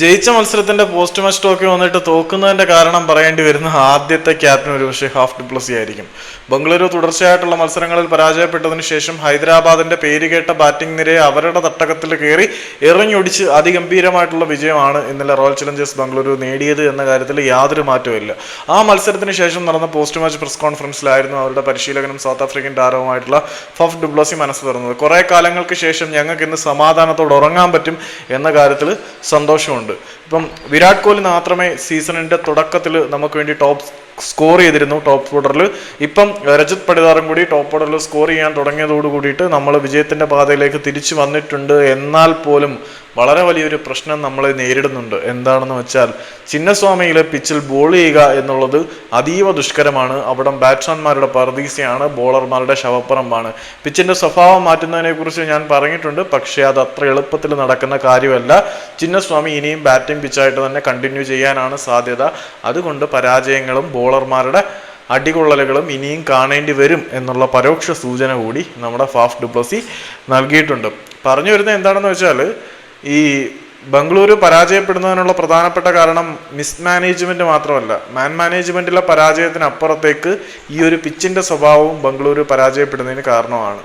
ജയിച്ച മത്സരത്തിന്റെ post match talkie വന്നിട്ട് തോക്കുന്നതിന്റെ കാരണം പറയേണ്ടി വരുന്ന ആദ്യത്തെ ക്യാപ്റ്റൻ ഒരുപക്ഷെ ഹാഫ് ഡിപ്ലസി ആയിരിക്കും. ബംഗളൂരു തുടർച്ചയായിട്ടുള്ള മത്സരങ്ങളിൽ പരാജയപ്പെട്ടതിനു ശേഷം ഹൈദരാബാദിന്റെ പേരുകേട്ട ബാറ്റിംഗ് നിരയെ അവരുടെ തട്ടകത്തിൽ കയറി എറിഞ്ഞൊടിച്ച് അതിഗംഭീരമായിട്ടുള്ള വിജയമാണ് ഇന്നലെ റോയൽ ചലഞ്ചേഴ്സ് ബംഗളൂരു നേടിയത് എന്ന കാര്യത്തിൽ യാതൊരു മാറ്റവുമില്ല. ആ മത്സരത്തിന് ശേഷം നടന്ന പോസ്റ്റ് മാച്ച് പ്രസ് കോൺഫറൻസിലായിരുന്നു അവരുടെ പരിശീലകനും സൗത്ത് ആഫ്രിക്കൻ താരവുമായിട്ടുള്ള ഫഫ് ഡുബ്ലോസി മനസ്സ് തുറന്നത്. കുറെ കാലങ്ങൾക്ക് ശേഷം ഞങ്ങൾക്ക് ഇന്ന് സമാധാനത്തോടെ ഉറങ്ങാൻ പറ്റും എന്ന കാര്യത്തിൽ സന്തോഷമുണ്ട്. ഇപ്പം വിരാട് കോഹ്ലി മാത്രമേ സീസണിന്റെ തുടക്കത്തിൽ നമുക്ക് വേണ്ടി ടോപ്പ് സ്കോർ ചെയ്തിരുന്നു ടോപ്പ് ഓർഡറിൽ ഇപ്പം രജത് പടിതാറും കൂടി ടോപ്പ് ഓർഡറിൽ സ്കോർ ചെയ്യാൻ തുടങ്ങിയതോട് കൂടിയിട്ട് നമ്മൾ വിജയത്തിന്റെ പാതയിലേക്ക് തിരിച്ചു വന്നിട്ടുണ്ട് എന്നാൽ പോലും വളരെ വലിയൊരു പ്രശ്നം നമ്മൾ നേരിടുന്നുണ്ട്. എന്താണെന്ന് വെച്ചാൽ ചിന്നസ്വാമിയിലെ പിച്ചിൽ ബോൾ ചെയ്യുക എന്നുള്ളത് അതീവ ദുഷ്കരമാണ്. അവിടം ബാറ്റ്സ്മാൻമാരുടെ പർദീസയാണ് ബോളർമാരുടെ ശവപ്പുറമാണ് പിച്ചിന്റെ സ്വഭാവം മാറ്റുന്നതിനെക്കുറിച്ച് ഞാൻ പറഞ്ഞിട്ടുണ്ട്. പക്ഷേ അത് അത്ര എളുപ്പത്തിൽ നടക്കുന്ന കാര്യമല്ല. ചിന്നസ്വാമി ഇനിയും ബാറ്റിംഗ് പിച്ചായിട്ട് തന്നെ കണ്ടിന്യൂ ചെയ്യാനാണ് സാധ്യത. അതുകൊണ്ട് പരാജയങ്ങളും ബോളർമാരുടെ അടികൊള്ളലുകളും ഇനിയും കാണേണ്ടി വരും എന്നുള്ള പരോക്ഷ സൂചന കൂടി നമ്മുടെ ഫാഫ് ഡുപ്ലസി നൽകിയിട്ടുണ്ട്. പറഞ്ഞു വരുന്നത് എന്താണെന്ന് വെച്ചാൽ ഈ ബംഗളൂരു പരാജയപ്പെടുന്നതിനുള്ള പ്രധാനപ്പെട്ട കാരണം മിസ് മാനേജ്മെന്റ് മാത്രമല്ല. മാൻ മാനേജ്മെന്റിലെ പരാജയത്തിനപ്പുറത്തേക്ക് ഈ ഒരു പിച്ചിന്റെ സ്വഭാവവും ബംഗളൂരു പരാജയപ്പെടുന്നതിന് കാരണമാണ്.